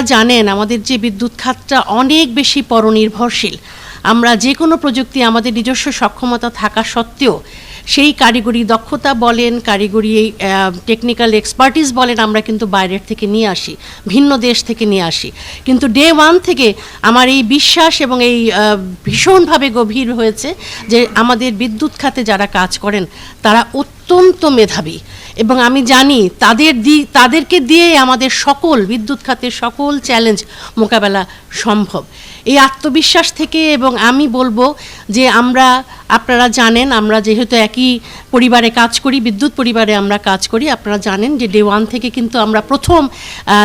আপনারা জানেন, আমাদের যে বিদ্যুৎ খাতটা অনেক বেশি পরনির্ভরশীল। আমরা যে কোনো প্রযুক্তি আমাদের নিজস্ব সক্ষমতা থাকা সত্ত্বেও সেই কারিগরি দক্ষতা বলেন, কারিগরি টেকনিক্যাল এক্সপার্টিস বলেন আমরা কিন্তু বাইরের থেকে নিয়ে আসি, ভিন্ন দেশ থেকে নিয়ে আসি। কিন্তু ডে ওয়ান থেকে আমার এই বিশ্বাস এবং এই ভীষণভাবে গভীর হয়েছে যে আমাদের বিদ্যুৎ খাতে যারা কাজ করেন, তারা অত্যন্ত মেধাবী। এবং আমি জানি তাদের দি, তাদেরকে দিয়ে আমাদের সকল বিদ্যুৎ খাতের সকল চ্যালেঞ্জ মোকাবেলা সম্ভব। এই আত্মবিশ্বাস থেকে এবং আমি বলব যে আমরা, আপনারা জানেন, আমরা যেহেতু একই পরিবারে কাজ করি, বিদ্যুৎ পরিবারে আমরা কাজ করি, আপনারা জানেন যে ডে ওয়ান থেকে কিন্তু আমরা প্রথম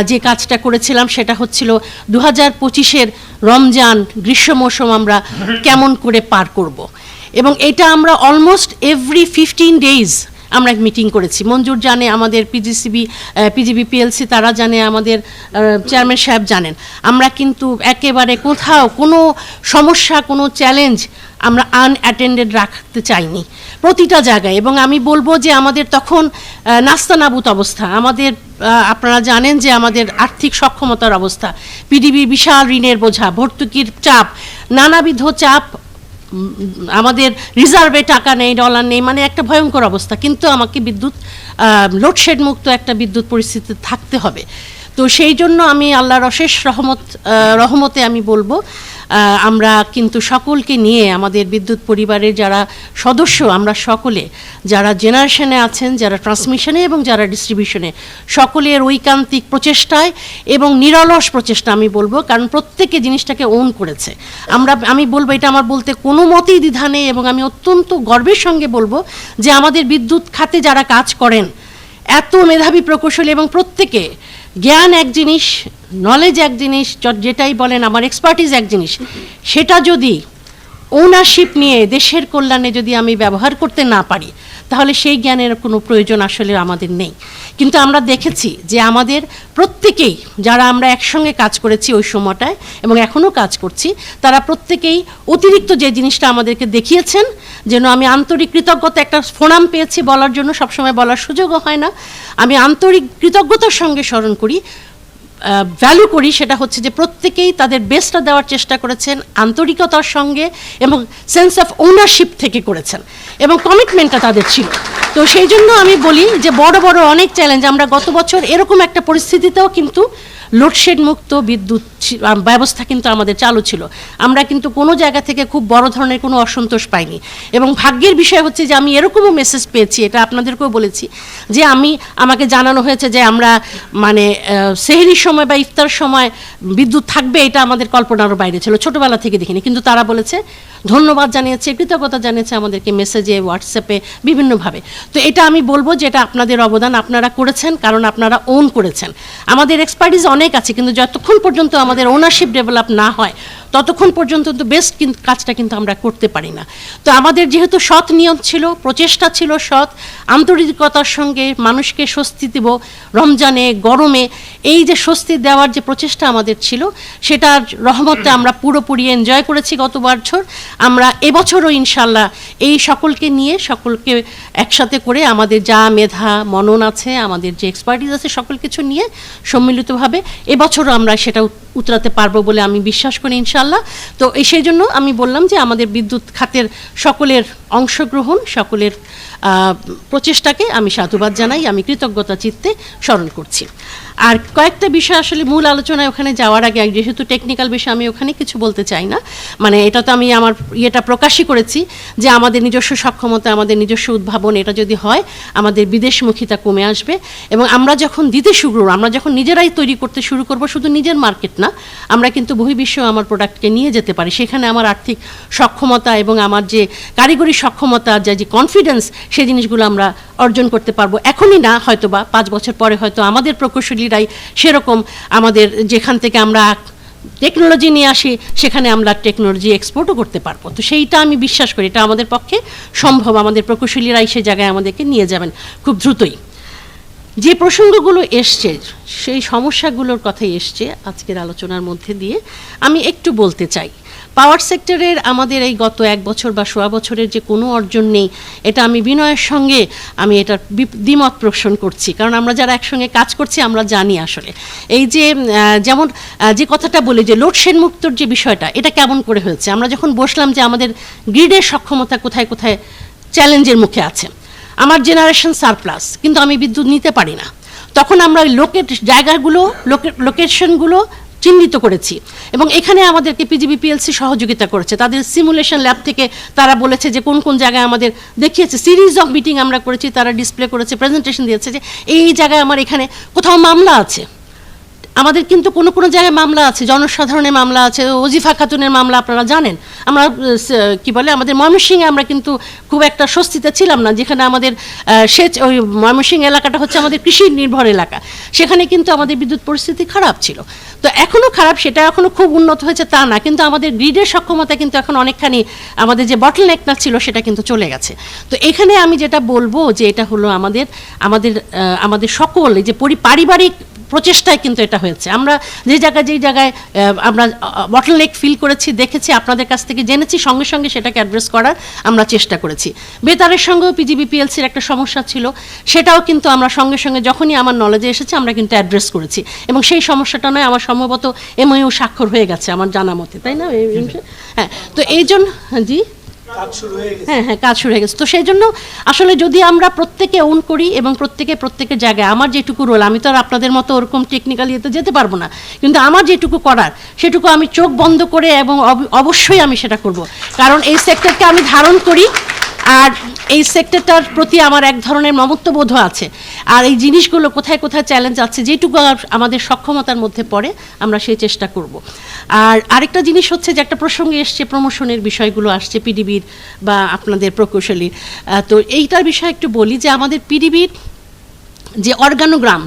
যে কাজটা করেছিলাম সেটা হচ্ছিল দু হাজার পঁচিশের রমজান গ্রীষ্ম মৌসুম আমরা কেমন করে পার করব। এবং এটা আমরা অলমোস্ট এভরি ফিফটিন ডেজ আমরা এক মিটিং করেছি। মঞ্জুর জানে আমাদের পিজিসিবি পিজিবি পিএলসি তারা জানে, আমাদের চেয়ারম্যান সাহেব জানেন। আমরা কিন্তু একেবারে কোথাও কোনো সমস্যা, কোনো চ্যালেঞ্জ আমরা আনঅ্যাটেন্ডেড রাখতে চাইনি প্রতিটা জায়গায়। এবং আমি বলব যে আমাদের তখন নাস্তানাবুত অবস্থা। আমাদের আপনারা জানেন যে আমাদের আর্থিক সক্ষমতার অবস্থা। পিডিবি বিশাল ঋণের বোঝা, ভর্তুকির চাপ, নানাবিধ চাপ আমাদের রিজার্ভে টাকা নেই ডলার নেই মানে একটা ভয়ঙ্কর অবস্থা। কিন্তু আমাকে বিদ্যুৎ লোডশেড মুক্ত একটা বিদ্যুৎ পরিস্থিতি থাকতে হবে। তো সেই জন্য আমি আল্লাহর অশেষ রহমত রহমতে আমি বলব আমরা কিন্তু সকলকে নিয়ে আমাদের বিদ্যুৎ পরিবারের যারা সদস্য, আমরা সকলে, যারা জেনারেশনে আছেন, যারা ট্রান্সমিশনে এবং যারা ডিস্ট্রিবিউশনে, সকলের ঐকান্তিক প্রচেষ্টায় এবং নিরলস প্রচেষ্টা আমি বলব, কারণ প্রত্যেকে জিনিসটাকে ওন করেছে। আমরা, আমি বলব, এটা আমার বলতে কোনো মতেই দ্বিধা নেই এবং আমি অত্যন্ত গর্বের সঙ্গে বলব যে আমাদের বিদ্যুৎ খাতে যারা কাজ করেন, এত মেধাবী প্রকৌশলী এবং প্রত্যেকে জ্ঞান এক জিনিস নলেজ এক জিনিস যেটাই বলেন আমার এক্সপার্টিস এক জিনিস। সেটা যদি ওনারশিপ নিয়ে দেশের কল্যাণে যদি আমি ব্যবহার করতে না পারি, তাহলে সেই জ্ঞানের কোনো প্রয়োজন আসলে আমাদের নেই। কিন্তু আমরা দেখেছি যে আমাদের প্রত্যেকেই, যারা আমরা একসঙ্গে কাজ করেছি ওই সময়টায় এবং এখনও কাজ করছি, তারা প্রত্যেকেই অতিরিক্ত যে জিনিসটা আমাদেরকে দেখিয়েছেন, যেন আমি আন্তরিক কৃতজ্ঞতা একটা ফোনাম পেয়েছি বলার জন্য, সবসময় বলার সুযোগও হয় না। আমি আন্তরিক কৃতজ্ঞতার সঙ্গে স্মরণ করি ভ্যালু করি সেটা হচ্ছে যে প্রত্যেকেই তাদের বেস্টটা দেওয়ার চেষ্টা করেছেন, আন্তরিকতার সঙ্গে এবং সেন্স অফ ওনারশিপ থেকে করেছেন এবং কমিটমেন্টটা তাদের ছিল। তো সেই জন্য আমি বলি যে বড় বড় অনেক চ্যালেঞ্জ আমরা গত বছর এরকম একটা পরিস্থিতিতেও কিন্তু লোডশেড মুক্ত বিদ্যুৎ ব্যবস্থা কিন্তু আমাদের চালু ছিল। আমরা কিন্তু কোনো জায়গা থেকে খুব বড় ধরনের কোনো অসন্তোষ পাইনি। এবং ভাগ্যের বিষয় হচ্ছে যে আমি এরকমও মেসেজ পেয়েছি, এটা আপনাদেরকেও বলেছি, যে আমি, আমাকে জানানো হয়েছে যে আমরা মানে সেহরির সময় বা ইফতার সময় বিদ্যুৎ থাকবে, এটা আমাদের কল্পনারও বাইরে ছিল, ছোটবেলা থেকে দেখিনি। কিন্তু তারা বলেছে ধন্যবাদ জানিয়েছে, কৃতজ্ঞতা জানিয়েছে আমাদেরকে মেসেজে হোয়াটসঅ্যাপে বিভিন্নভাবে। তো এটা আমি বলব যে এটা আপনাদের অবদান আপনারা করেছেন, কারণ আপনারা ওন করেছেন। আমাদের এক্সপার্টিস অনেক আছে, কিন্তু যতক্ষণ পর্যন্ত আমাদের ওনারশিপ ডেভেলপ না হয়, ততক্ষণ পর্যন্ত তো বেস্ট কিন্তু কাজটা কিন্তু আমরা করতে পারি না। তো আমাদের যেহেতু সৎ নিয়ম ছিল, প্রচেষ্টা ছিল সৎ, আন্তরিকতার সঙ্গে মানুষকে স্বস্তি দেব, রমজানে, গরমে, এই যে স্বস্তি দেওয়ার যে প্রচেষ্টা আমাদের ছিল, সেটার রহমতে আমরা পুরোপুরি এনজয় করেছি গত বছর। আমরা এবছরও ইনশাল্লাহ এই সকলকে নিয়ে, সকলকে একসাথে করে আমাদের যা মেধা, মনন আছে, আমাদের যে এক্সপার্টিস আছে, সকল কিছু নিয়ে সম্মিলিতভাবে এবছরও আমরা সেটা উতরাতে পারব বলে আমি বিশ্বাস করি ইনশাল্লাহ। তো সেই জন্য আমি বললাম যে আমাদের বিদ্যুৎ খাতের সকলের অংশগ্রহণ, সকলের প্রচেষ্টাকে আমি সাধুবাদ জানাই, আমি কৃতজ্ঞতা চিত্তে স্মরণ করছি। আর কয়েকটা বিষয় আসলে মূল আলোচনায় ওখানে যাওয়ার আগে যেহেতু টেকনিক্যাল বিষয়, আমি ওখানে কিছু বলতে চাই না। মানে এটা তো আমি আমার ইয়েটা প্রকাশই করেছি যে আমাদের নিজস্ব সক্ষমতা, আমাদের নিজস্ব উদ্ভাবন, এটা যদি হয়, আমাদের বিদেশমুখিতা কমে আসবে। এবং আমরা যখন দিতে শুরু আমরা যখন নিজেরাই তৈরি করতে শুরু করব, শুধু নিজের মার্কেট না, আমরা কিন্তু বহির্বিশ্ব আমার প্রোডাক্টকে নিয়ে যেতে পারি। সেখানে আমার আর্থিক সক্ষমতা এবং আমার যে কারিগরি সক্ষমতা, যে যে কনফিডেন্স সেই জিনিসগুলো আমরা অর্জন করতে পারব। এখনই না হয়তো বা পাঁচ বছর পরে হয়তো আমাদের প্রকৌশলীরাই সেরকম আমাদের যেখান থেকে আমরা টেকনোলজি নিয়ে আসি, সেখানে আমরা টেকনোলজি এক্সপোর্টও করতে পারব। তো সেইটা আমি বিশ্বাস করি, এটা আমাদের পক্ষে সম্ভব। আমাদের প্রকৌশলীরাই সে জায়গায় আমাদেরকে নিয়ে যাবেন খুব দ্রুতই। যে প্রসঙ্গগুলো এসছে, সেই সমস্যাগুলোর কথাই এসছে আজকের আলোচনার মধ্যে দিয়ে। আমি একটু বলতে চাই পাওয়ার সেক্টরের আমাদের এই গত এক বছর বা সোয়া বছরের যে কোনো অর্জন নেই, এটা আমি বিনয়ের সঙ্গে আমি বিপ- দ্বিমত পোষণ করছি। কারণ আমরা যারা একসঙ্গে কাজ করছি, আমরা জানি আসলে। এই যে যেমন যে কথাটা বলি যে লোডশেড মুক্তর যে বিষয়টা, এটা কেমন করে হয়েছে? আমরা যখন বসলাম যে আমাদের গ্রিডের সক্ষমতা কোথায় কোথায় চ্যালেঞ্জের মুখে আছে, আমার জেনারেশন সারপ্লাস, কিন্তু আমি বিদ্যুৎ নিতে পারি না। তখন আমরা ওই লোকেট, জায়গাগুলো লোকে- লোকেশনগুলো চিহ্নিত করেছি। এবং এখানে আমাদেরকে পিজিবি পিএলসি সহযোগিতা করেছে। তাদের সিমুলেশন ল্যাব থেকে তারা বলেছে যে কোন কোন জায়গায় আমাদের দেখিয়েছে। সিরিজ অফ মিটিং আমরা করেছি, তারা ডিসপ্লে করেছে প্রেজেন্টেশন দিয়েছে যে এই জায়গায় আমার এখানে কোথাও মামলা আছে। আমাদের কিন্তু কোনো কোনো জায়গায় মামলা আছে, জনসাধারণের মামলা আছে, ওজিফা খাতুনের মামলা আপনারা জানেন। আমরা কি বলে, আমাদের ময়মনসিংহে আমরা কিন্তু খুব একটা স্বস্তিতে ছিলাম না, যেখানে আমাদের সেচ, ওই ময়মনসিংহ এলাকাটা হচ্ছে আমাদের কৃষি নির্ভর এলাকা। সেখানে কিন্তু আমাদের বিদ্যুৎ পরিস্থিতি খারাপ ছিল। তো এখনও খারাপ, সেটা এখনও খুব উন্নত হয়েছে তা না, কিন্তু আমাদের গ্রিডের সক্ষমতা কিন্তু এখন অনেকখানি আমাদের যে বটল নেকটা ছিল, সেটা কিন্তু চলে গেছে। তো এখানে আমি যেটা বলব যে এটা হলো আমাদের আমাদের আমাদের সকল, এই যে পরি- পারিবারিক প্রচেষ্টায় কিন্তু এটা হয়েছে। আমরা যে জায়গায় যেই জায়গায় আমরা বটল নেক ফিল করেছি দেখেছি আপনাদের কাছ থেকে জেনেছি সঙ্গে সঙ্গে সেটাকে অ্যাড্রেস করার আমরা চেষ্টা করেছি। বেতারের সঙ্গেও পিজিবি পিএলসির একটা সমস্যা ছিল সেটাও কিন্তু আমরা সঙ্গে সঙ্গে যখনই আমার নলেজে এসেছে আমরা কিন্তু অ্যাড্রেস করেছি। এবং সেই সমস্যাটা নয় আমার সম্ভবত এমআইও স্বাক্ষর হয়ে গেছে আমার জানা মতে তাই না? হ্যাঁ তো এই জন্য হ্যাঁ, জি? হয়ে হ্যাঁ কাজ শুরু হয়ে গেছে। তো সেই জন্য আসলে যদি আমরা প্রত্যেকে ওন করি এবং প্রত্যেকে প্রত্যেকের জায়গায় আমার যেটুকু রোল আমি তো আর আপনাদের মতো ওরকম টেকনিক্যালি এতে যেতে পারব না, কিন্তু আমার যেটুকু করার, সেটুকু আমি চোখ বন্ধ করে এবং অব- অবশ্যই আমি সেটা করব। কারণ এই সেক্টরকে আমি ধারণ করি আর এই সেক্টরটার প্রতি আমার এক ধরনের মমত্ববোধ আছে। আর এই জিনিসগুলো কোথায় কোথায় চ্যালেঞ্জ আছে, যেটুকু আমাদের সক্ষমতার মধ্যে পড়ে, আমরা সেই চেষ্টা করব। আর আরেকটা জিনিস হচ্ছে যে একটা প্রসঙ্গে এসছে প্রমোশনের বিষয়গুলো আসছে পিডিবির বা আপনাদের প্রকৌশলীর। তো এইটার বিষয়ে একটু বলি যে আমাদের পিডিবির যে অর্গানোগ্রাম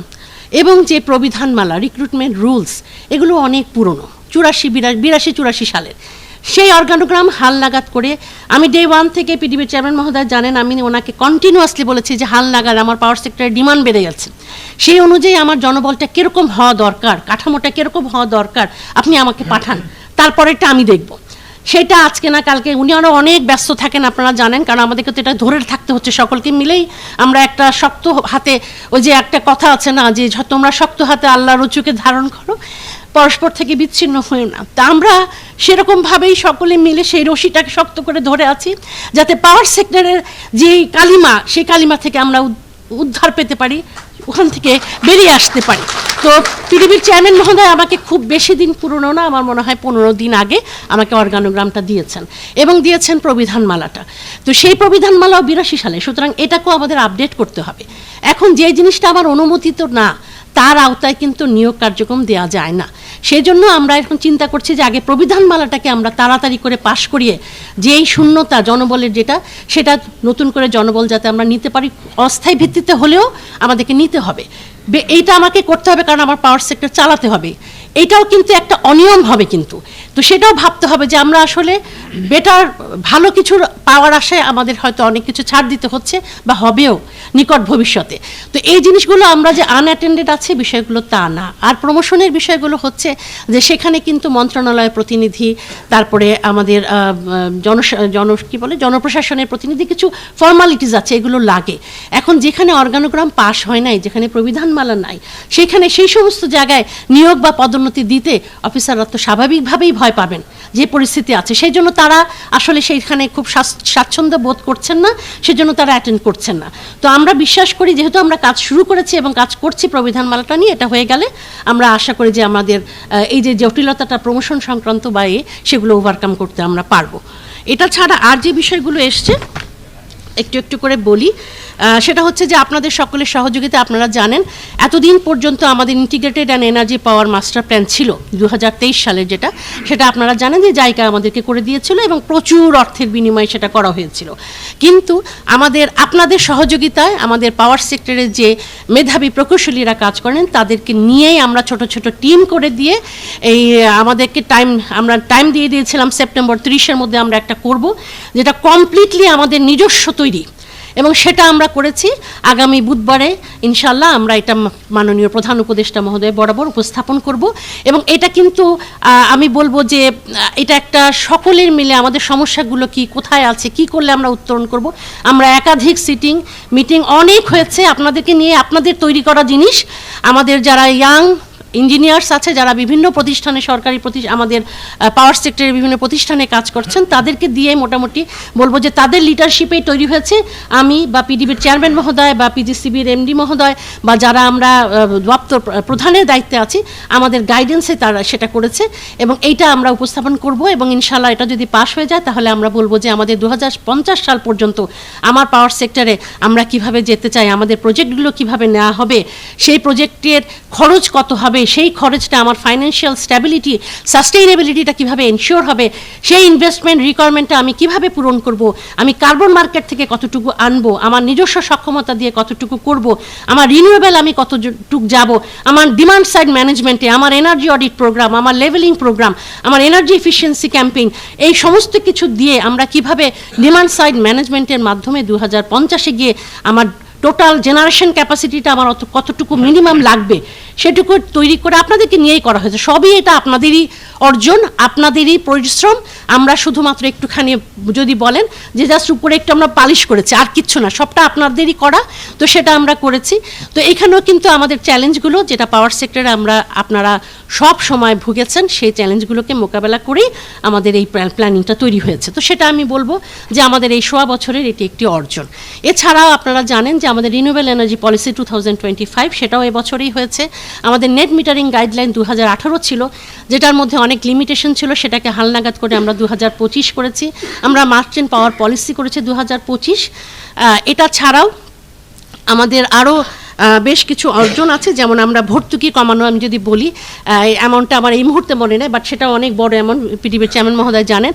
এবং যে প্রবিধানমালা রিক্রুটমেন্ট রুলস এগুলো অনেক পুরনো, চুরাশি বিরাশি, চুরাশি সালের। সেই অর্গানোগ্রাম হাল নাগাদ করে, আমি ডে ওয়ান থেকে পিডিবির চেয়ারম্যান মহোদয় জানেন, আমি ওনাকে কন্টিনিউয়াসলি বলেছি যে হাল নাগাদ আমার পাওয়ার সেক্টরের ডিমান্ড বেড়ে যাচ্ছে। সেই অনুযায়ী আমার জনবলটা কীরকম হওয়া দরকার, কাঠামোটা কীরকম হওয়া দরকার, আপনি আমাকে পাঠান, তারপরেরটা আমি দেখব। সেটা আজকে না কালকে, উনি আরও অনেক ব্যস্ত থাকেন, আপনারা জানেন, কারণ আমাদেরকে তো এটা ধরে থাকতে হচ্ছে সকলকে মিলেই। আমরা একটা শক্ত হাতে, ওই যে একটা কথা আছে না, যে তোমরা শক্ত হাতে আল্লাহ রচুকে ধারণ করো পরস্পর থেকে বিচ্ছিন্ন হয়ে না। তা আমরা সেরকমভাবেই সকলে মিলে সেই রশিটাকে শক্ত করে ধরে আছি, যাতে পাওয়ার সেক্টরের যে কালিমা, সেই কালিমা থেকে আমরা উদ্ধার পেতে পারি, ওখান থেকে বেরিয়ে আসতে পারি। তো পৃথিবীর চেয়ারম্যান মহোদয় আমাকে খুব বেশি দিন পুরনো না, আমার মনে হয় পনেরো দিন আগে আমাকে অর্গানোগ্রামটা দিয়েছেন এবং দিয়েছেন প্রবিধানমালাটা। তো সেই প্রবিধানমালাও বিরাশি সালে, সুতরাং এটাকেও আমাদের আপডেট করতে হবে। এখন যে জিনিসটা আমার অনুমোদিত না তার আওতায় কিন্তু নিয়োগ কার্যক্রম দেওয়া যায় না। সেই জন্য আমরা এখন চিন্তা করছি যে আগে প্রবিধানমালাটাকে আমরা তাড়াতাড়ি করে পাশ করিয়ে যেই শূন্যতা, জনবলের যেটা, সেটা নতুন করে জনবল যাতে আমরা নিতে পারি, অস্থায়ী ভিত্তিতে হলেও আমাদেরকে নিতে হবে। এইটা আমাকে করতে হবে কারণ আমার পাওয়ার সেক্টর চালাতে হবে। এটাও কিন্তু একটা অনিয়ম হবে কিন্তু। তো সেটাও ভাবতে হবে যে আমরা আসলে বেটার ভালো কিছুর পাওয়ার আশায় আমাদের হয়তো অনেক কিছু ছাড় দিতে হচ্ছে বা হবেও নিকট ভবিষ্যতে। তো এই জিনিসগুলো আমরা যে আনঅ্যাটেন্ডেড আছে বিষয়গুলো তা না। আর প্রমোশনের বিষয়গুলো হচ্ছে যে সেখানে কিন্তু মন্ত্রণালয়ের প্রতিনিধি, তারপরে আমাদের জন জন, কি বলে, জনপ্রশাসনের প্রতিনিধি কিছু ফর্মালিটিস আছে, এগুলো লাগে। এখন যেখানে অর্গানোগ্রাম পাশ হয় নাই, যেখানে প্রবিধানমালা নাই, সেখানে সেই সমস্ত জায়গায় নিয়োগ বা পদোন্নতি দিতে অফিসাররা তো স্বাভাবিকভাবেই ভয় পাবেন যে পরিস্থিতি আছে। সেই জন্য তারা আসলে সেইখানে খুব স্বাচ্ছন্দ্য বোধ করছেন না, সেজন্য তারা অ্যাটেন্ড করছেন না। তো আমরা বিশ্বাস করি, যেহেতু আমরা কাজ শুরু করেছি এবং কাজ করছি প্রবিধানমালাটা নিয়ে, এটা হয়ে গেলে আমরা আশা করি যে আমাদের এই যে জটিলতাটা প্রমোশন সংক্রান্ত বা সেগুলো ওভারকাম করতে আমরা পারব। এটা ছাড়া আর যে বিষয়গুলো এসছে, একটু একটু করে বলি। সেটা হচ্ছে যে আপনাদের সকলের সহযোগিতা আপনারা জানেন। এতদিন পর্যন্ত আমাদের integrated and energy power master plan ছিল দু হাজার তেইশ সালের যেটা, সেটা আপনারা জানেন যে জায়গা আমাদেরকে করে দিয়েছিল এবং প্রচুর অর্থের বিনিময়ে সেটা করা হয়েছিল। কিন্তু আমাদের, আপনাদের সহযোগিতায় আমাদের পাওয়ার সেক্টরে যে মেধাবী প্রকৌশলীরা কাজ করেন, তাদেরকে নিয়েই আমরা ছোট ছোট টিম করে দিয়ে এই, আমাদেরকে টাইম আমরা টাইম দিয়ে দিয়েছিলাম সেপ্টেম্বর তিরিশের মধ্যে আমরা একটা করব, যেটা কমপ্লিটলি আমাদের নিজস্ব তৈরি। এবং সেটা আমরা করেছি। আগামী বুধবারে ইনশাল্লাহ আমরা এটা মাননীয় প্রধান উপদেষ্টা মহোদয় বরাবর উপস্থাপন করব। এবং এটা কিন্তু আমি বলব যে এটা একটা সকলের মিলে আমাদের সমস্যাগুলো কি, কোথায় আছে, কি করলে আমরা উত্তরণ করব। আমরা একাধিক সিটিং মিটিং অনেক হয়েছে। আপনাদেরকে নিয়ে আপনাদের তৈরি করা জিনিস। আমাদের যারা ইয়াং ইঞ্জিনিয়ার্স আছে যারা বিভিন্ন প্রতিষ্ঠানে সরকারি প্রতি আমাদের পাওয়ার সেক্টরের বিভিন্ন প্রতিষ্ঠানে কাজ করছেন, তাদেরকে দিয়ে মোটামুটি বলব যে তাদের লিডারশিপেই তৈরি হয়েছে। আমি বা পিডিবির চেয়ারম্যান মহোদয় বা পিজিসিবির এমডি মহোদয় বা যারা আমরা দপ্তর প্রধানের দায়িত্বে আছি, আমাদের গাইডেন্সে তারা সেটা করেছে এবং এইটা আমরা উপস্থাপন করব এবং ইনশাল্লাহ এটা যদি পাশ হয়ে যায়, তাহলে আমরা বলব যে আমাদের দু হাজার পঞ্চাশ সাল পর্যন্ত আমার পাওয়ার সেক্টরে আমরা কীভাবে যেতে চাই, আমাদের প্রজেক্টগুলো কীভাবে নেওয়া হবে, সেই প্রজেক্টের খরচ কত হবে সেই খরচটা, আমার ফাইন্যান্সিয়াল স্ট্যাবিলিটি সাস্টেইনেবিলিটিটা কীভাবে এনশিওর হবে, সেই ইনভেস্টমেন্ট রিকোয়ারমেন্টটা আমি কীভাবে পূরণ করব, আমি কার্বন মার্কেট থেকে কতটুকু আনব, আমার নিজস্ব সক্ষমতা দিয়ে কতটুকু করব, আমার রিনিউয়েবল আমি কতটুকু যাব, আমার ডিমান্ড সাইড ম্যানেজমেন্টে আমার এনার্জি অডিট প্রোগ্রাম আমার লেভেলিং প্রোগ্রাম আমার এনার্জি এফিসিয়েন্সি ক্যাম্পেইন এই সমস্ত কিছু দিয়ে আমরা কীভাবে ডিমান্ড সাইড ম্যানেজমেন্টের মাধ্যমে দু হাজার পঞ্চাশে গিয়ে আমার টোটাল জেনারেশন ক্যাপাসিটিটা আমার অত, কতটুকু মিনিমাম লাগবে সেটুকু তৈরি করে আপনাদেরকে নিয়েই করা হয়েছে। সবই এটা আপনাদেরই অর্জন, আপনাদেরই পরিশ্রম। আমরা শুধুমাত্র একটুখানি যদি বলেন যে জাস্ট উপরে একটু আমরা পালিশ করেছি, আর কিচ্ছু না, সবটা আপনাদেরই করা। তো সেটা আমরা করেছি। তো এখানেও কিন্তু আমাদের চ্যালেঞ্জগুলো, যেটা পাওয়ার সেক্টরে আমরা, আপনারা সব সময় ভুগেছেন, সেই চ্যালেঞ্জগুলোকে মোকাবেলা করেই আমাদের এই প্ল্যানিংটা তৈরি হয়েছে। তো সেটা আমি বলব যে আমাদের এই সোয়া বছরের এটি একটি অর্জন। এছাড়াও আপনারা জানেন যে আমাদের renewable energy policy two thousand twenty five সেটাও এবছরেই হয়েছে। আমাদের নেট মিটারিং গাইডলাইন দু হাজার আঠারো ছিল, যেটার মধ্যে অনেক লিমিটেশন ছিল, সেটাকে হালনাগাদ করে আমরা দু করেছি। আমরা মার্চেন্ট পাওয়ার পলিসি করেছি দু হাজার পঁচিশ এটা ছাড়াও আমাদের আরও বেশ কিছু অর্জন আছে, যেমন আমরা ভর্তুকি কমানো, আমি যদি বলি অ্যামাউন্টটা আমার এই মুহূর্তে মনে নেই বাট সেটা অনেক বড় অ্যামাউন্ট পৃথিবীর চেয়ারম্যান মহোদয় জানেন।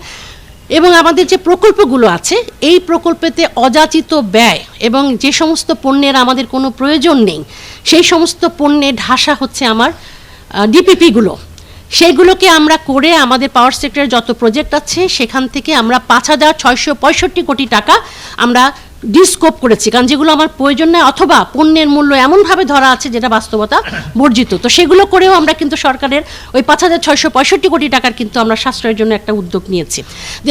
এবং আমাদের যে প্রকল্পগুলো আছে, এই প্রকল্পেতে অযাচিত ব্যয় এবং যে সমস্ত পণ্যের আমাদের কোনো প্রয়োজন নেই, সেই সমস্ত পণ্যে ঢাসা হচ্ছে আমার ডিপিপিগুলো। সেগুলোকে আমরা করে আমাদের পাওয়ার সেক্টরের যত প্রজেক্ট আছে, সেখান থেকে আমরা পাঁচ হাজার ছয়শো পঁয়ষট্টি কোটি টাকা আমরা ডিস্কোপ করেছি, কারণ যেগুলো আমার প্রয়োজন নেই, অথবা পণ্যের মূল্য এমনভাবে ধরা আছে যেটা বাস্তবতা বর্জিত। তো সেগুলো করেও আমরা কিন্তু সরকারের ওই পাঁচ হাজার ছয়শো পঁয়ষট্টি কোটি টাকার কিন্তু আমরা সাশ্রয়ের জন্য একটা উদ্যোগ নিয়েছি।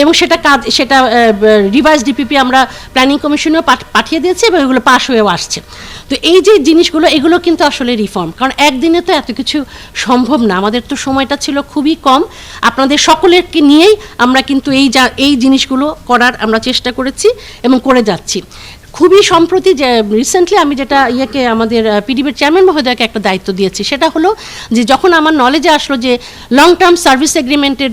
এবং সেটা কাজ, সেটা রিভাইস ডিপিপি আমরা প্ল্যানিং কমিশনেও পাঠিয়ে দিয়েছি এবং এগুলো পাশ হয়েও আসছে। তো এই যে জিনিসগুলো, এগুলো কিন্তু আসলে রিফর্ম কারণ একদিনে তো এত কিছু সম্ভব না। আমাদের তো সময়টা ছিল খুবই কম। আপনাদের সকলেরকে নিয়েই আমরা কিন্তু এই যা, এই জিনিসগুলো করার আমরা চেষ্টা করেছি এবং করে যাচ্ছি। খুবই সম্প্রতি যে রিসেন্টলি আমি যেটা ইয়েকে আমাদের পিডিবির চেয়ারম্যান মহোদয়কে একটা দায়িত্ব দিয়েছি, সেটা হলো যে, যখন আমার নলেজে আসলো যে লং টার্ম সার্ভিস এগ্রিমেন্টের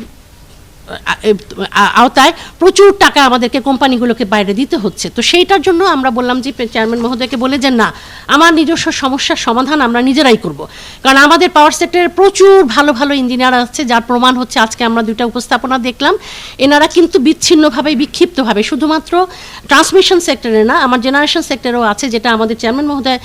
আওতায় প্রচুর টাকা আমাদেরকে কোম্পানিগুলোকে বাইরে দিতে হচ্ছে। তো সেইটার জন্য আমরা বললাম যে, চেয়ারম্যান মহোদয়কে বলে যে, না, আমার নিজস্ব সমস্যার সমাধান আমরা নিজেরাই করব। কারণ আমাদের পাওয়ার সেক্টরে প্রচুর ভালো ভালো ইঞ্জিনিয়ার আছে, যার প্রমাণ হচ্ছে আজকে আমরা দুইটা উপস্থাপনা দেখলাম। এনারা কিন্তু বিচ্ছিন্নভাবে বিক্ষিপ্তভাবে শুধুমাত্র ট্রান্সমিশন সেক্টরে না, আমার জেনারেশন সেক্টরেও আছে, যেটা আমাদের চেয়ারম্যান মহোদয়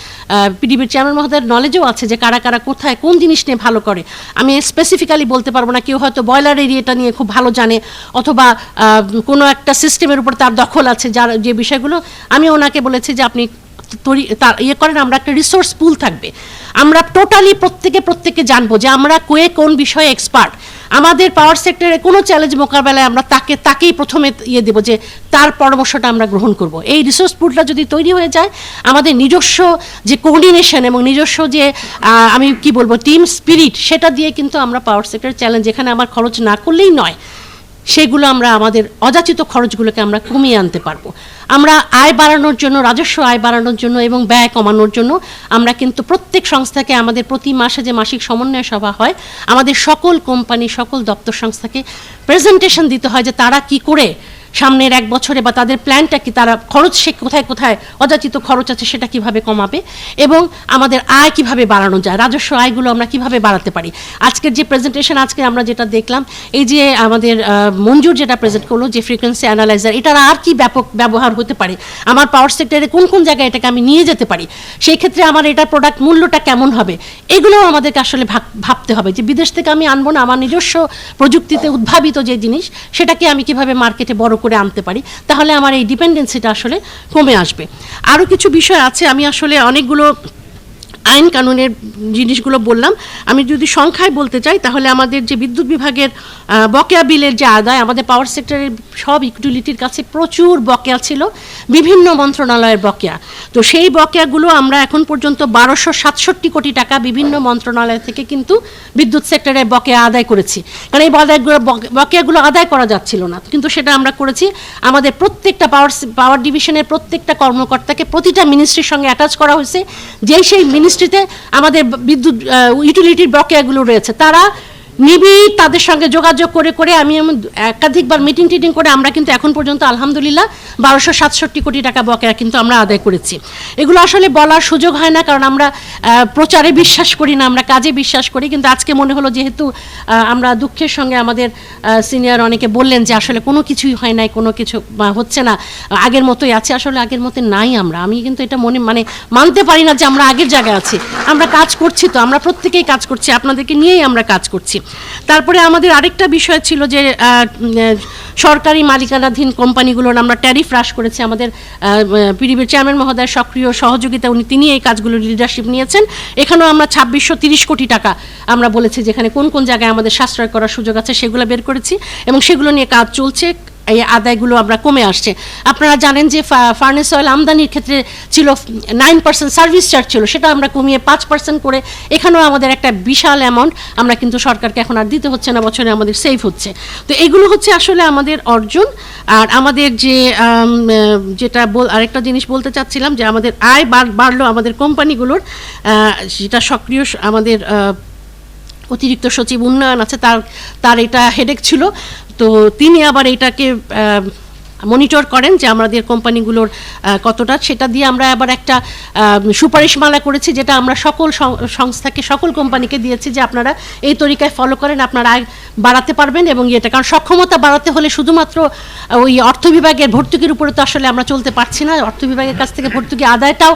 পিডিবির চেয়ারম্যান মহোদয়ের নলেজও আছে যে, কারা কারা কোথায় কোন জিনিস নিয়ে ভালো করে। আমি স্পেসিফিক্যালি বলতে পারব না, কেউ হয়তো বয়লার এরিয়াটা নিয়ে খুব ভালো জানে, অথবা কোনো একটা সিস্টেমের উপর তার দখল আছে, যার যে বিষয়গুলো, আমি ওনাকে বলেছি যে আপনি তৈরি, তার ইয়ে করেন, আমরা একটা রিসোর্স পুল থাকবে। আমরা টোটালি প্রত্যেকে প্রত্যেকে জানব যে আমরা কোয়ে কোন বিষয়ে এক্সপার্ট আমাদের পাওয়ার সেক্টরে কোনো চ্যালেঞ্জ মোকাবেলায় আমরা তাকে, তাকেই প্রথমে ইয়ে দেবো যে তার পরামর্শটা আমরা গ্রহণ করব। এই রিসোর্স পুলটা যদি তৈরি হয়ে যায়, আমাদের নিজস্ব যে কোঅর্ডিনেশন এবং নিজস্ব যে আমি কি বলব টিম স্পিরিট সেটা দিয়ে কিন্তু আমরা পাওয়ার সেক্টরের চ্যালেঞ্জ এখানে আমার খরচ না করলেই নয়। সেগুলো আমরা আমাদের অযাচিত খরচগুলোকে আমরা কমিয়ে আনতে পারব। আমরা আয় বাড়ানোর জন্য, রাজস্ব আয় বাড়ানোর জন্য এবং ব্যয় কমানোর জন্য আমরা কিন্তু প্রত্যেক সংস্থাকে আমাদের প্রতি মাসে যে মাসিক সমন্বয় সভা হয়, আমাদের সকল কোম্পানি, সকল দপ্তর সংস্থাকে প্রেজেন্টেশন দিতে হয় যে তারা কি করে সামনের এক বছরে বা তাদের প্ল্যানটা কি, তারা খরচ সে কোথায় কোথায় অযাচিত খরচ আছে সেটা কীভাবে কমাবে এবং আমাদের আয় কীভাবে বাড়ানো যায়, রাজস্ব আয়গুলো আমরা কীভাবে বাড়াতে পারি? আজকের যে প্রেজেন্টেশন আজকে আমরা যেটা দেখলাম, এই যে আমাদের মঞ্জুর যেটা প্রেজেন্ট করল, যে ফ্রিকোয়েন্সি অ্যানালাইজার এটার আর কি ব্যাপক ব্যবহার হতে পারে? আমার পাওয়ার সেক্টরে কোন কোন জায়গায় এটাকে আমি নিয়ে যেতে পারি? সেই ক্ষেত্রে আমার এটার প্রোডাক্ট মূল্যটা কেমন হবে? এগুলোও আমাদেরকে আসলে ভাবতে হবে যে বিদেশ থেকে আমি আনব না, আমার নিজস্ব প্রযুক্তিতে উদ্ভাবিত যে জিনিস, সেটাকে আমি কীভাবে মার্কেটে বড় করে আনতে পারি, তাহলে আমার এই ডিপেন্ডেন্সিটা আসলে কমে আসবে। আরও কিছু বিষয় আছে, আমি আসলে অনেকগুলো আইন কানুনের জিনিসগুলো বললাম। আমি যদি সংখ্যায় বলতে চাই, তাহলে আমাদের যে বিদ্যুৎ বিভাগের বকেয়া বিলের যে আদায়, আমাদের পাওয়ার সেক্টরের সব ইউটিলিটির কাছে প্রচুর বকেয়া ছিল, বিভিন্ন মন্ত্রণালয়ের বকেয়া। তো সেই বকেয়াগুলো আমরা এখন পর্যন্ত বারোশো সাতষট্টি কোটি টাকা বিভিন্ন মন্ত্রণালয় থেকে কিন্তু বিদ্যুৎ সেক্টরে বকেয়া আদায় করেছি। কারণ এই বদায়গুলো বকেয়াগুলো আদায় করা যাচ্ছিল না। কিন্তু সেটা আমরা করেছি, আমাদের প্রত্যেকটা পাওয়ার পাওয়ার ডিভিশনের প্রত্যেকটা কর্মকর্তাকে প্রতিটা মিনিস্ট্রির সঙ্গে অ্যাটাচ করা হয়েছে। যেই সেই মিনিস্ট্রিতে আমাদের বিদ্যুৎ ইউটিলিটির বকেয়াগুলো রয়েছে। তারা নিবিড় তাদের সঙ্গে যোগাযোগ করে করে আমি একাধিকবার মিটিং টিটিং করে আমরা কিন্তু এখন পর্যন্ত আলহামদুলিল্লাহ বারোশো সাতষট্টি কোটি টাকা বকেয়া কিন্তু আমরা আদায় করেছি। এগুলো আসলে বলার সুযোগ হয় না, কারণ আমরা প্রচারে বিশ্বাস করি না, আমরা কাজে বিশ্বাস করি। কিন্তু আজকে মনে হলো যেহেতু আমরা দুঃখের সঙ্গে আমাদের সিনিয়র অনেকে বললেন যে আসলে কোনো কিছুই হয় নাই, কোনো কিছু হচ্ছে না, আগের মতোই আছে, আসলে আগের মতো নাই আমরা। আমি কিন্তু এটা মনে মানে মানতে পারি না যে আমরা আগের জায়গায় আছি। আমরা কাজ করছি তো, আমরা প্রত্যেকেই কাজ করছি, আপনাদেরকে নিয়েই আমরা কাজ করছি। তারপরে আমাদের আরেকটা বিষয় ছিল যে সরকারি মালিকানাধীন কোম্পানিগুলোর আমরা ট্যারিফ হ্রাস করেছি। আমাদের পিডিবির চেয়ারম্যান মহোদয় সক্রিয় সহযোগিতা উনি তিনি এই কাজগুলো লিডারশিপ নিয়েছেন। এখানেও আমরা ছাব্বিশশো তিরিশ কোটি টাকা আমরা বলেছি যেখানে কোন কোন জায়গায় আমাদের সাশ্রয় করার সুযোগ আছে সেগুলো বের করেছি এবং সেগুলো নিয়ে কাজ চলছে। এই আদায়গুলো আমরা কমে আসছে। আপনারা জানেন যে ফার্নেস অয়েল আমদানির ক্ষেত্রে ছিল নাইন পার্সেন্ট সার্ভিস চার্জ ছিল, সেটা আমরা কমিয়ে পাঁচ পার্সেন্ট করে এখানেও আমাদের একটা বিশাল অ্যামাউন্ট আমরা কিন্তু সরকারকে এখন আর দিতে হচ্ছে না, বছরে আমাদের সেভ হচ্ছে। তো এগুলো হচ্ছে আসলে আমাদের অর্জন। আর আমাদের যে যেটা বল আরেকটা জিনিস বলতে চাচ্ছিলাম যে আমাদের আয় বাড়- বাড়লো আমাদের কোম্পানিগুলোর যেটা সক্রিয় আমাদের অতিরিক্ত সচিব উন্নয়ন আছে, তার তার এটা হেডেক ছিল। তো তিনি আবার এটাকে মনিটর করেন যে আমাদের কোম্পানিগুলোর কতটা। সেটা দিয়ে আমরা আবার একটা সুপারিশমালা করেছি যেটা আমরা সকল সংস্থাকে, সকল কোম্পানিকে দিয়েছি যে আপনারা এই তরিকায় ফলো করেন, আপনারা আয় বাড়াতে পারবেন এবং এটা কারণ সক্ষমতা বাড়াতে হলে শুধুমাত্র ওই অর্থ বিভাগের ভর্তুকির উপরে তো আসলে আমরা চলতে পারছি না। অর্থ বিভাগের কাছ থেকে ভর্তুকি আদায়টাও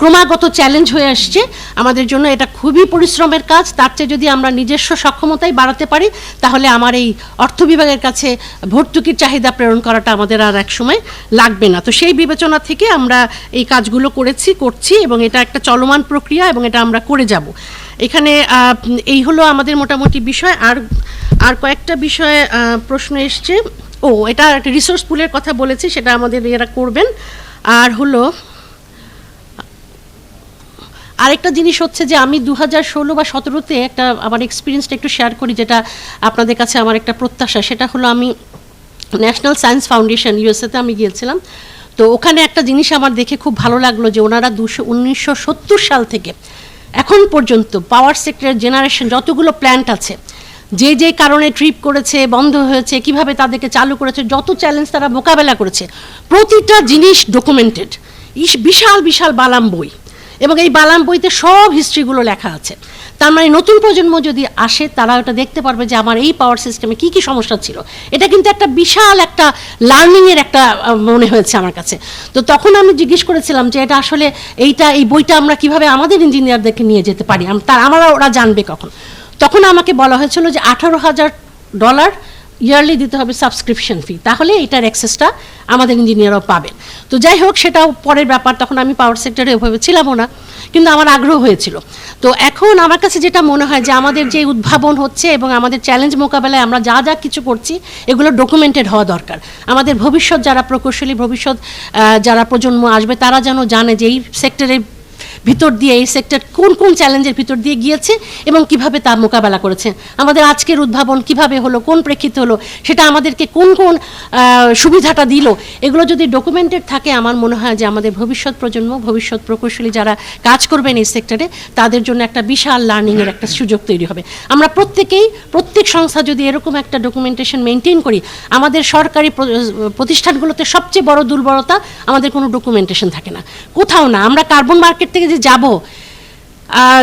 ক্রমাগত চ্যালেঞ্জ হয়ে আসছে। আমাদের জন্য এটা খুবই পরিশ্রমের কাজ। তার চেয়ে যদি আমরা নিজস্ব সক্ষমতাই বাড়াতে পারি, তাহলে আমার এই অর্থ বিভাগের কাছে ভর্তুকির চাহিদা প্রেরণ করাটা আমাদের আর এক সময় লাগবে না। তো সেই বিবেচনা থেকে আমরা এই কাজগুলো করেছি, করছি এবং এটা একটা চলমান প্রক্রিয়া এবং এটা আমরা করে যাব। এখানে এই হলো আমাদের মোটামুটি বিষয়। আর আর কয়েকটা বিষয়ে প্রশ্ন এসছে। ও, এটা একটা রিসোর্স পুলের কথা বলেছি, সেটা আমাদের এরা করবেন। আর হলো, আরেকটা জিনিস হচ্ছে যে আমি দু হাজার ষোলো বা সতেরোতে একটা, আমার এক্সপিরিয়েন্সটা একটু শেয়ার করি, যেটা আপনাদের কাছে আমার একটা প্রত্যাশা। সেটা হলো আমি ন্যাশনাল সায়েন্স ফাউন্ডেশন ইউএসএতে আমি গিয়েছিলাম। তো ওখানে একটা জিনিস আমার দেখে খুব ভালো লাগল যে ওনারা দুশো, উনিশশো সত্তর সাল থেকে, এখন পর্যন্ত পাওয়ার সেক্টরের জেনারেশন যতগুলো প্ল্যান্ট আছে, যে যে কারণে ট্রিপ করেছে, বন্ধ হয়েছে, কীভাবে তাদেরকে চালু করেছে, যত চ্যালেঞ্জ তারা মোকাবেলা করেছে, প্রতিটা জিনিস ডকুমেন্টেড ইস, বিশাল বিশাল বালাম বই। এবং এই বালাম বইতে সব হিস্ট্রিগুলো লেখা আছে। তার মানে নতুন প্রজন্ম যদি আসে, তারা ওটা দেখতে পারবে যে আমার এই পাওয়ার সিস্টেমে কি কি সমস্যা ছিল। এটা কিন্তু একটা বিশাল একটা লার্নিংয়ের একটা মনে হয়েছে আমার কাছে। তো তখন আমি জিজ্ঞেস করেছিলাম যে এটা আসলে এইটা, এই বইটা আমরা কীভাবে আমাদের ইঞ্জিনিয়ারদেরকে নিয়ে যেতে পারি? তার আমরা ওরা জানবে কখন। তখন আমাকে বলা হয়েছিল যে আঠারো হাজার ডলার ইয়ারলি দিতে হবে সাবস্ক্রিপশন ফি তাহলে এটার অ্যাক্সেসটা আমাদের ইঞ্জিনিয়ারও পাবেন। তো যাই হোক, সেটাও পরের ব্যাপার। তখন আমি পাওয়ার সেক্টরে ওভাবে ছিলামও না, কিন্তু আমার আগ্রহ হয়েছিল। তো এখন আমার কাছে যেটা মনে হয় যে, আমাদের যে উদ্ভাবন হচ্ছে এবং আমাদের চ্যালেঞ্জ মোকাবেলায় আমরা যা যা কিছু করছি, এগুলো ডকুমেন্টেড হওয়া দরকার। আমাদের ভবিষ্যৎ যারা প্রকৌশলী, ভবিষ্যৎ যারা প্রজন্ম আসবে, তারা যেন জানে যে, এই সেক্টরের ভিতর দিয়ে এই সেক্টর কোন কোন চ্যালেঞ্জের ভিতর দিয়ে গিয়েছে এবং কীভাবে তা মোকাবেলা করেছে? আমাদের আজকের উদ্ভাবন কীভাবে হলো, কোন প্রেক্ষিতে হলো, সেটা আমাদেরকে কোন কোন সুবিধাটা দিল, এগুলো যদি ডকুমেন্টেড থাকে, আমার মনে হয় যে আমাদের ভবিষ্যৎ প্রজন্ম, ভবিষ্যৎ প্রকৌশলী যারা কাজ করবেন এই সেক্টরে তাদের জন্য একটা বিশাল লার্নিংয়ের একটা সুযোগ তৈরি হবে। আমরা প্রত্যেকেই, প্রত্যেক সংস্থা যদি এরকম একটা ডকুমেন্টেশন মেনটেন করি, আমাদের সরকারি প্রতিষ্ঠানগুলোতে সবচেয়ে বড় দুর্বলতা আমাদের কোনো ডকুমেন্টেশন থাকে না। কোথাও না, আমরা কার্বন মার্কেট থেকে যে যাব।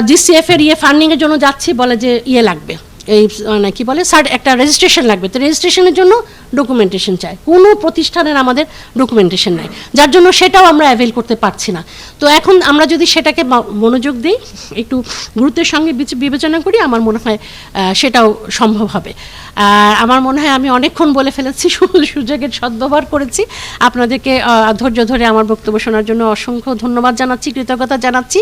জিসিএফ এর ইয়ে ফান্ডিং এর জন্য যাচ্ছি বলে যে ইয়ে লাগবে। এই মানে কি বলে, সার্ট, একটা রেজিস্ট্রেশন লাগবে। তো রেজিস্ট্রেশনের জন্য ডকুমেন্টেশন চাই। কোনো প্রতিষ্ঠানের আমাদের ডকুমেন্টেশন নাই। যার জন্য সেটাও আমরা অ্যাভেল করতে পারছি না। তো এখন আমরা যদি সেটাকে মনোযোগ দিই, একটু গুরুত্বের সঙ্গে বিবেচনা করি, আমার মনে হয় সেটাও সম্ভব হবে। আর আমার মনে হয় আমি অনেকক্ষণ বলে ফেলেছি সুযোগের সদ্ব্যবহার করেছি। আপনাদেরকে ধৈর্য ধরে আমার বক্তব্য শোনার জন্য অসংখ্য ধন্যবাদ জানাচ্ছি, কৃতজ্ঞতা জানাচ্ছি।